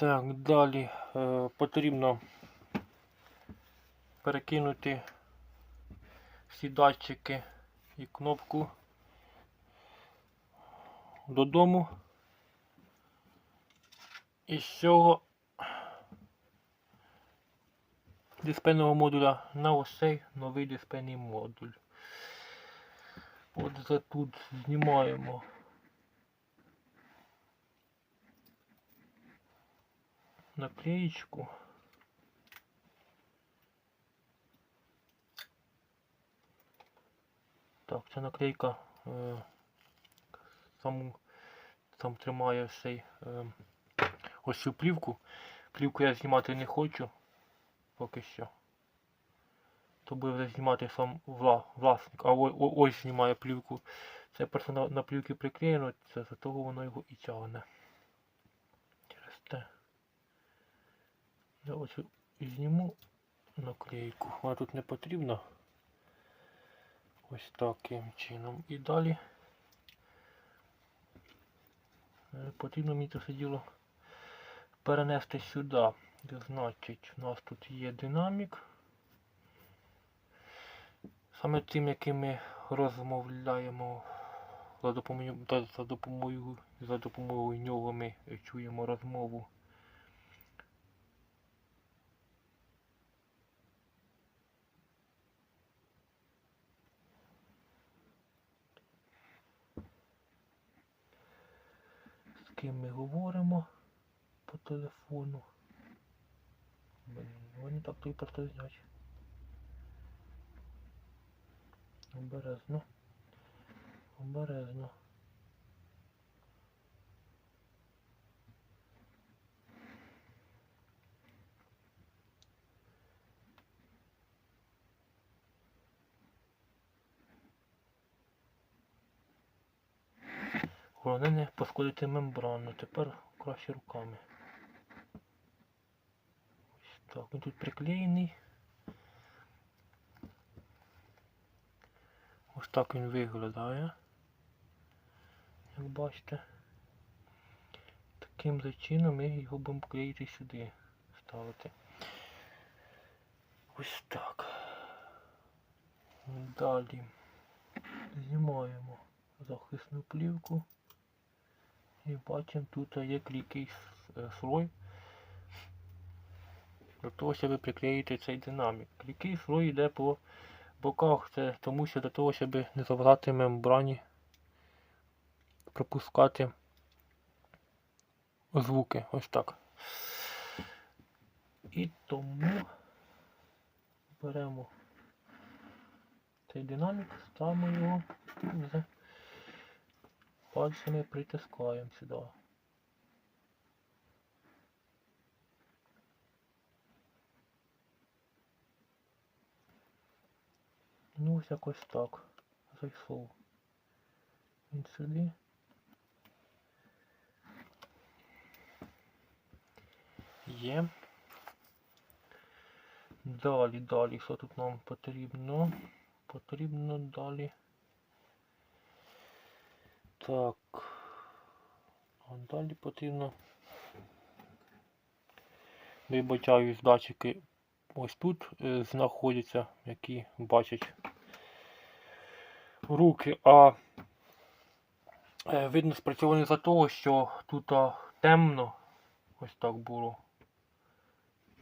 Так, далі е, потрібно перекинути всі датчики і кнопку додому. І з цього дисплейного модуля на ось цей новий дисплейний модуль. Отже, тут знімаємо наклеечку. Так, ця наклейка е, саму, сам тримає цей е, ось цю плівку. Плівку я знімати не хочу поки що. То буде знімати сам вла, власник. А ось, ось знімає плівку. Це просто на, на плівки приклеєно, це за того воно його і тягне. Через те. Я ось зніму наклейку. Вона тут не потрібна. Ось таким чином. І далі е, потрібно мені це діло перенести сюди. Значить, у нас тут є динамік. Саме тим, яким ми розмовляємо за допомогою, за допомогою нього ми чуємо розмову. З ким ми говоримо по телефону. Блін, вони так то і протизнять. Обережно. Обережно. Головне не пошкодити мембрану. Тепер краще руками. Ось так, він тут приклеєний. Ось так він виглядає. Як бачите. Таким же чином ми його будемо клеїти сюди. Ставити. Ось так. Далі знімаємо захисну плівку. І бачимо, тут є клейкий с- слой. Для того, щоб приклеїти цей динамік. Клейкий слой йде по боках, це тому що для того, щоб не заважати мембрані пропускати звуки. Ось так. І тому беремо цей динамік, ставимо його пальцями притискаємо сюди. Ну ось якось так. Зайшов. Він сюди. Є. Далі, далі, що тут нам потрібно? Потрібно далі. Так. А далі потрібно. Вибачаюсь, датчики ось тут е, знаходяться, які бачать руки, а е, видно спрацьовані за того, що тут темно, ось так було.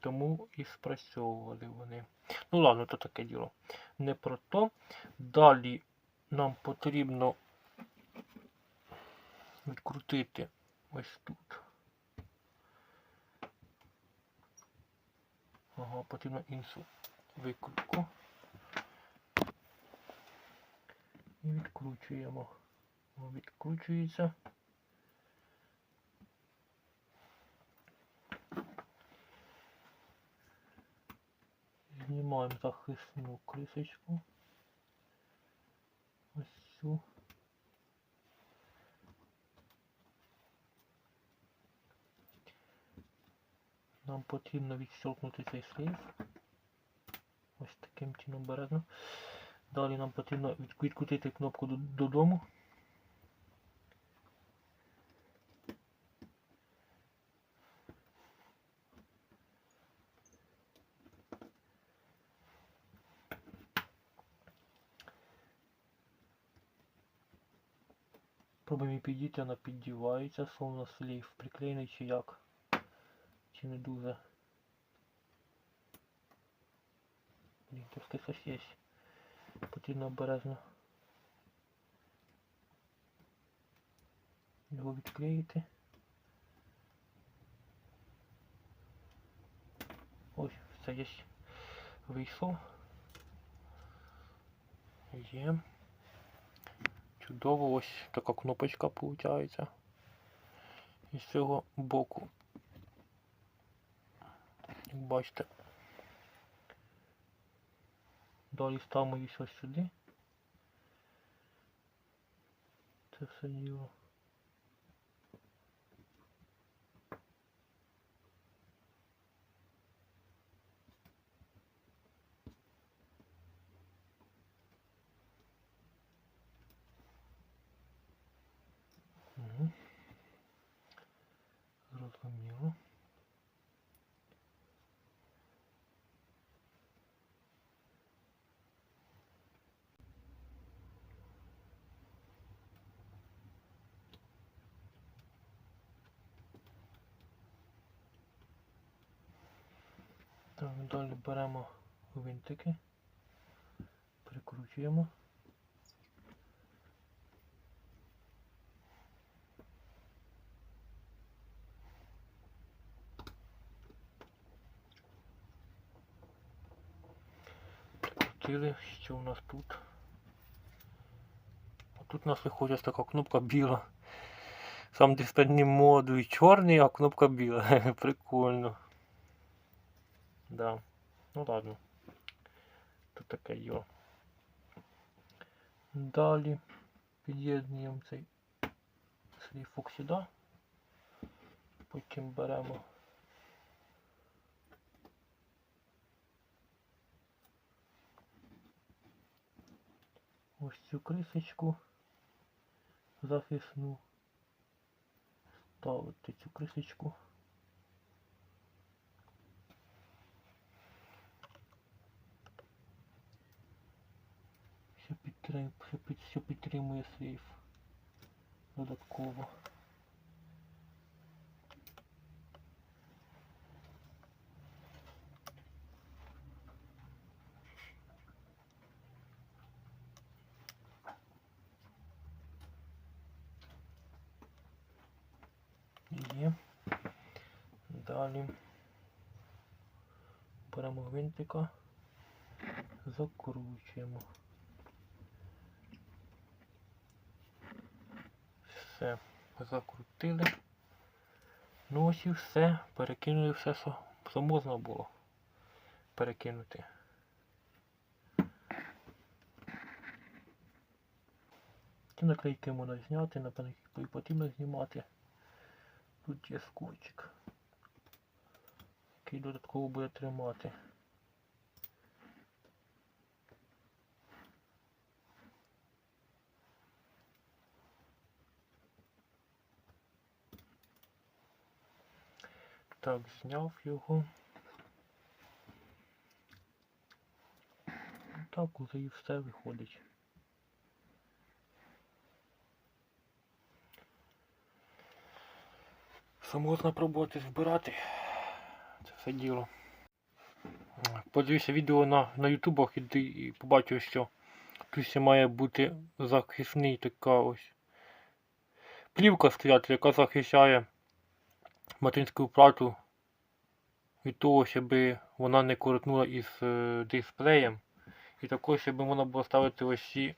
Тому і спрацьовували вони. Ну ладно, то таке діло. Не про то. Далі нам потрібно відкрутити ось тут. Ага, потрібно іншу викрутку. І відкручуємо. Відкручується. Знімаємо захисну крисочку. Ось цю. Нам потрібно відщелкнути цей сліз. Ось таким чином березно. Далі нам потрібно відкрутити кнопку додому. Пробуємо підійти, вона піддівається, словно слів, приклеєний чи як. Чи не дуже. Блін, трошки щось є. Потрібно обережно. Його відклеїти. Ось, все є. Вийшло. Є. Чудово, ось така кнопочка виходить. І з цього боку. Як бачите. Далі ставимо її ось сюди. Це все діло. Так, далі беремо винтики, прикручуємо. Прикрутили, що у нас тут? Тут у нас виходить така кнопка біла. Сам диспетний модуль чорний, а кнопка біла. Прикольно. Да. Ну ладно. Тут таке йо. Далі під'єднуємо цей сліфок сюди. Потім беремо ось цю крисочку захисну. Ставити цю крисочку. Що підтримує, сейф додатково. Є. Далі беремо гвинтика, закручуємо. Все, закрутили. Ну ось і все. Перекинули все, що, можна було перекинути. Ті наклейки можна зняти, напевно, їх потрібно знімати. Тут є скотчик, який додатково буде тримати. Так, зняв його. Так, уже і все виходить. Все можна пробувати збирати. Це все діло. Подивився відео на, на ютубах і, і побачив, що тут ще має бути захисний така ось плівка стояти, яка захищає материнську плату від того, щоб вона не коротнула із е, дисплеєм. І також, щоб можна було ставити ось ці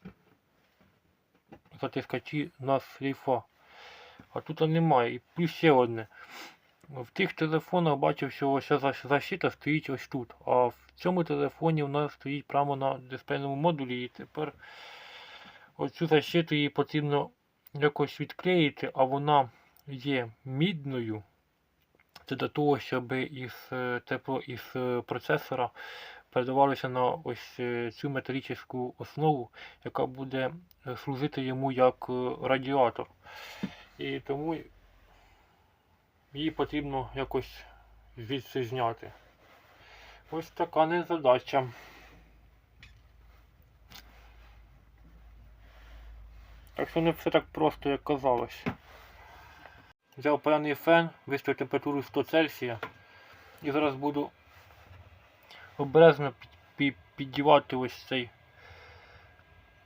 затискачі на шлейфа. А тут немає. І плюс ще одне. В тих телефонах бачив, що ось защита стоїть ось тут. А в цьому телефоні вона стоїть прямо на дисплейному модулі. І тепер оцю защиту її потрібно якось відклеїти, а вона є мідною. Це для того, щоб із е, тепло із е, процесора передавалося на ось е, цю металічну основу, яка буде служити йому як радіатор. І тому її потрібно якось звідси зняти. Ось така незадача. Так що не все так просто, як казалось. Взяв паяний фен, виставив температуру 100 Цельсія. І зараз буду обережно під- під- піддівати ось цей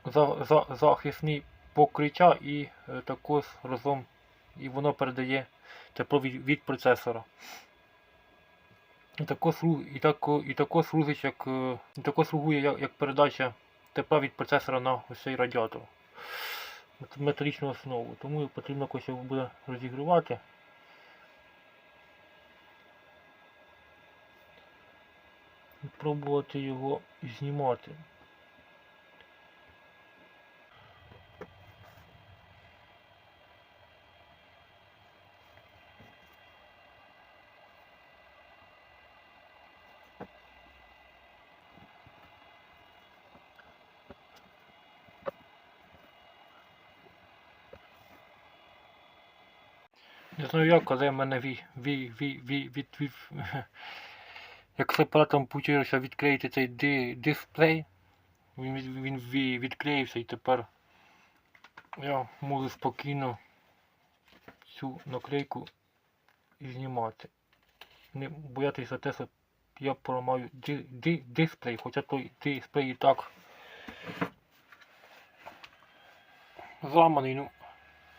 за, за, захисний покриття і е, також разом і воно передає тепло від, процесора. І також, служить як е, також слугує як, як передача тепла від процесора на ось цей радіатор. Мет- Металічну основу. Тому потрібно якось його буде розігрувати. Пробувати його знімати. Не знаю як, але в мене ві, ві, ві, ві, від, від, як з апаратом вийшло відклеїти цей ди, дисплей, він, він ві, відклеївся і тепер я можу спокійно цю наклейку знімати. Не боятися те, що я поламаю ди, ди, дисплей, хоча той дисплей і так зламаний, ну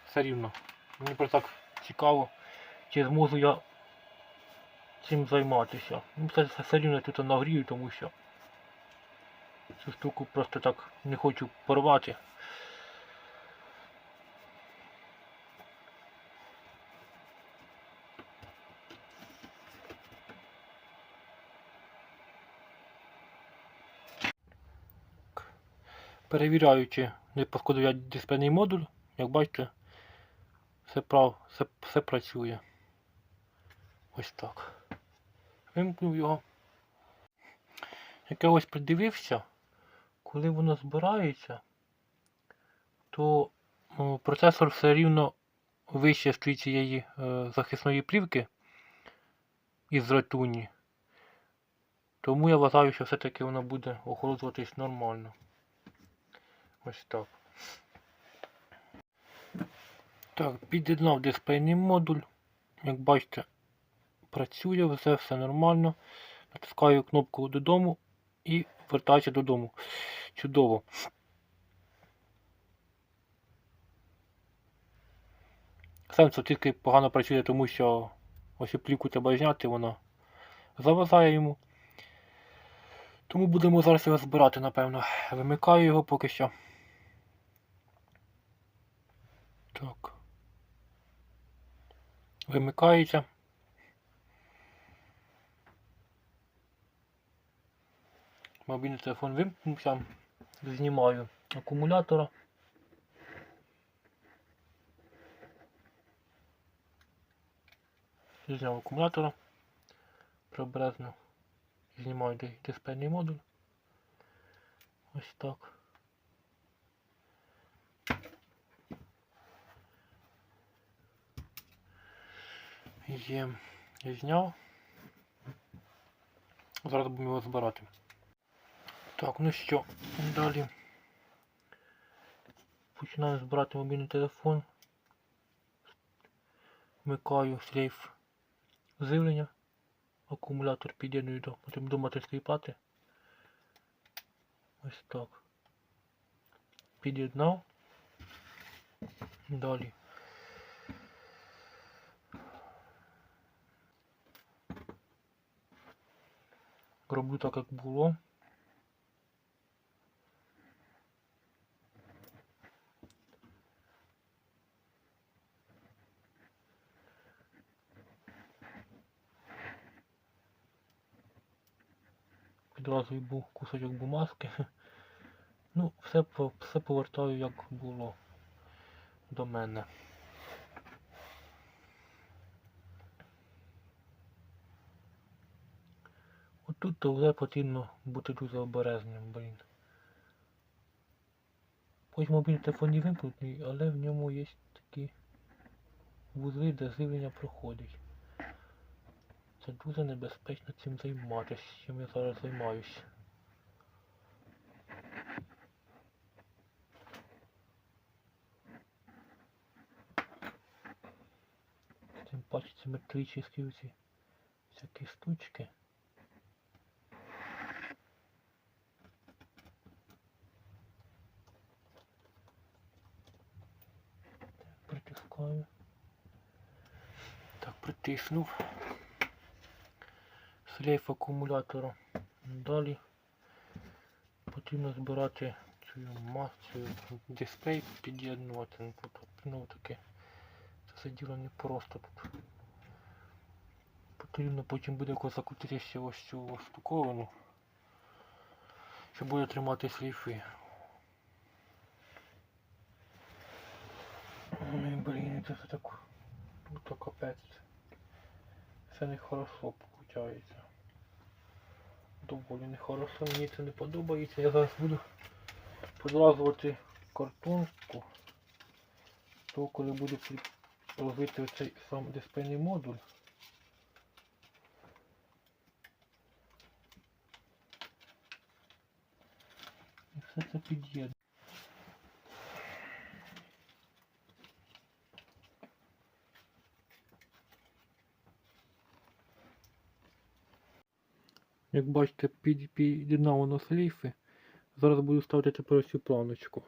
все рівно. Мені просто так цікаво, чи зможу я цим займатися. Ну, все- все рівно тут нагрію, тому що цю штуку просто так не хочу порвати. Перевіряю, чи не пошкодив я дисплейний модуль, як бачите, все, прав, все, все працює. Ось так. Вимкнув його. Як я ось придивився, коли воно збирається, то процесор все рівно вище стоїть цієї е, захисної плівки із ратуні. Тому я вважаю, що все-таки воно буде охолоджуватись нормально. Ось так. Так, під'єднав дисплейний модуль. Як бачите, працює, все, все нормально. Натискаю кнопку додому і вертаюся додому. Чудово. Сенсор тільки погано працює, тому що ось плівку треба зняти, вона завазає йому. Тому будемо зараз його збирати, напевно. Вимикаю його поки що. Так. Вимикається. Мобільний телефон вимкнувся. Знімаю акумулятора. Зняв акумулятора. Прибережно знімаю ди- дисплейний модуль. Ось так. Є. Я зняв. Зараз будемо його збирати. Так, ну що, далі. Починаю збирати мобільний телефон. Вмикаю шлейф живлення. Акумулятор під'єдную до, до матерської плати. Ось так. Під'єднав. Далі. Роблю так, як було. Відразу й був кусочок бумажки. Ну, все, все повертаю як було до мене. то вже потрібно бути дуже обережним, блін. Хоч мобільний телефон не вимкнутий, але в ньому є такі вузли, де живлення проходить. Це дуже небезпечно цим займатися, чим я зараз займаюся. Тим паче ці метричні всякі штучки. Так, притиснув. Шлейф акумулятора. Далі потрібно збирати цю масу, дисплей під'єднувати. Ну, тут, ну таке. Це діло не просто тут. Потрібно потім буде закрутити ось цю штуковину. Що буде тримати шлейфи. Блін, це так. Це не хорошо виходить. Доволі нехорошо, мені це не подобається. Я зараз буду подлазувати картонку. То коли буду робити оцей сам дисплейний модуль. І все це під'єднує. Як бачите, під, під'єднав воно сліфи. Зараз буду ставити тепер ось цю планочку.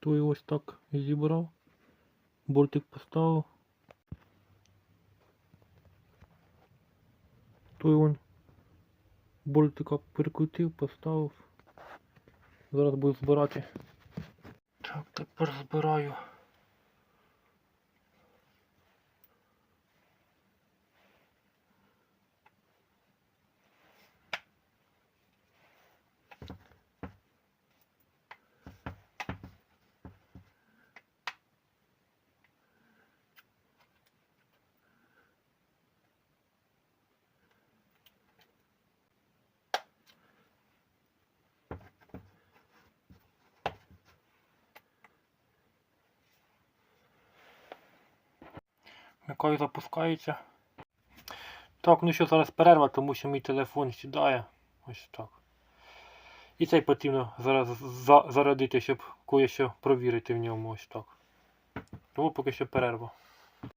То і ось так зібрав. Бортик поставив. То і он болтика перекрутив, поставив. Зараз буду збирати. Так, тепер збираю. Миколай запускається. Так, ну що, зараз перерва, тому що мій телефон сідає. Ось так. І цей потрібно зараз зарадити, щоб кое-що провірити в ньому ось так. Тому поки що перерва.